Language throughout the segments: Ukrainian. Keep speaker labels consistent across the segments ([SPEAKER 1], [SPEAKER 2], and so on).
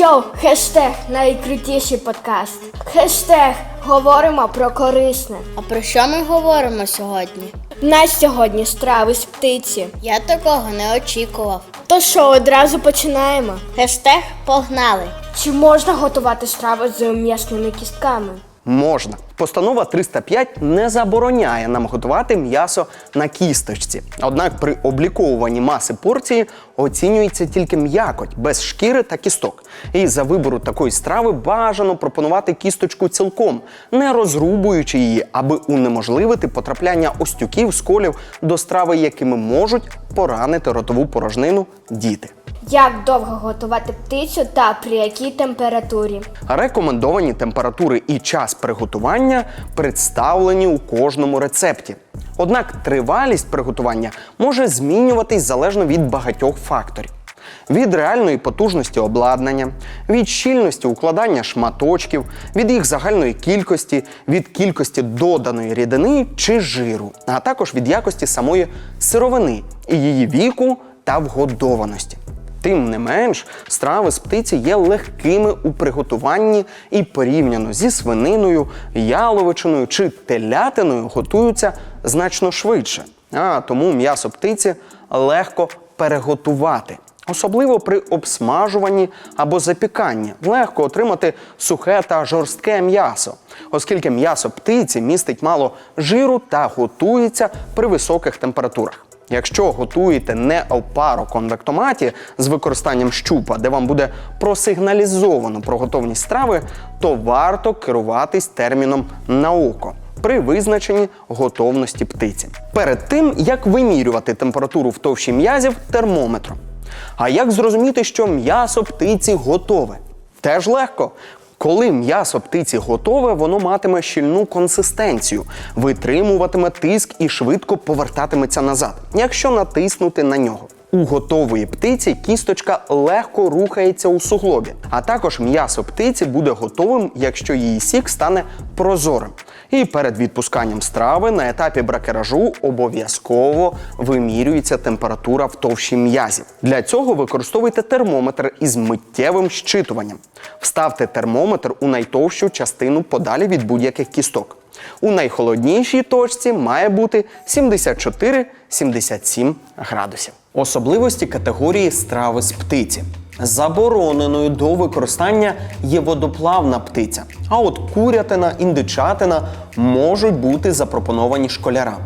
[SPEAKER 1] Йоу, хештег найкрутіший подкаст. Хештег говоримо про корисне.
[SPEAKER 2] А про що ми говоримо сьогодні?
[SPEAKER 1] На нас сьогодні страви з птиці.
[SPEAKER 2] Я такого не очікував.
[SPEAKER 1] То що, одразу починаємо?
[SPEAKER 2] Хештег погнали.
[SPEAKER 1] Чи можна готувати страви з м'ясними кістками?
[SPEAKER 3] Можна. Постанова 305 не забороняє нам готувати м'ясо на кісточці. Однак при обліковуванні маси порції оцінюється тільки м'якоть без шкіри та кісток. І за вибору такої страви бажано пропонувати кісточку цілком, не розрубуючи її, аби унеможливити потрапляння остюків, сколів до страви, якими можуть поранити ротову порожнину діти.
[SPEAKER 1] Як довго готувати птицю та при якій температурі?
[SPEAKER 3] Рекомендовані температури і час приготування представлені у кожному рецепті. Однак тривалість приготування може змінюватись залежно від багатьох факторів. Від реальної потужності обладнання, від щільності укладання шматочків, від їх загальної кількості, від кількості доданої рідини чи жиру, а також від якості самої сировини і її віку та вгодованості. Тим не менш, страви з птиці є легкими у приготуванні і порівняно зі свининою, яловичиною чи телятиною готуються значно швидше. А тому м'ясо птиці легко переготувати. Особливо при обсмажуванні або запіканні легко отримати сухе та жорстке м'ясо, оскільки м'ясо птиці містить мало жиру та готується при високих температурах. Якщо готуєте не пароконвектоматі з використанням щупа, де вам буде просигналізовано про готовність страви, то варто керуватись терміном на око при визначенні готовності птиці. Перед тим як вимірювати температуру в товщі м'язів термометром. А як зрозуміти, що м'ясо птиці готове? Теж легко. Коли м'ясо птиці готове, воно матиме щільну консистенцію, витримуватиме тиск і швидко повертатиметься назад, якщо натиснути на нього. У готової птиці кісточка легко рухається у суглобі, а також м'ясо птиці буде готовим, якщо її сік стане прозорим. І перед відпусканням страви на етапі бракеражу обов'язково вимірюється температура в товщі м'язів. Для цього використовуйте термометр із миттєвим щитуванням. Вставте термометр у найтовщу частину подалі від будь-яких кісток. У найхолоднішій точці має бути 74-77 градусів. Особливості категорії страви з птиці. Забороненою до використання є водоплавна птиця. А от курятина, індичатина можуть бути запропоновані школярам.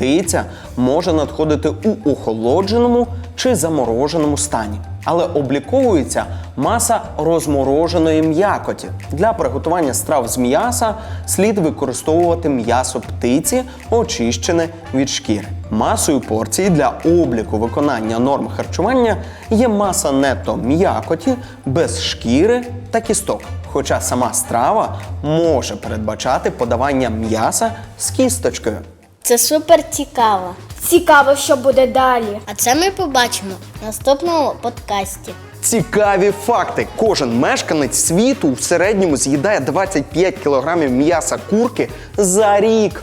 [SPEAKER 3] Птиця може надходити у охолодженому чи замороженому стані, але обліковується маса розмороженої м'якоті. Для приготування страв з м'яса слід використовувати м'ясо птиці, очищене від шкіри. Масою порції для обліку виконання норм харчування є маса нето м'якоті без шкіри та кісток. Хоча сама страва може передбачати подавання м'яса з кісточкою.
[SPEAKER 2] Це супер цікаво.
[SPEAKER 1] Цікаво, що буде далі.
[SPEAKER 2] А це ми побачимо в наступному подкасті.
[SPEAKER 3] Цікаві факти. Кожен мешканець світу в середньому з'їдає 25 кілограмів м'яса курки за рік.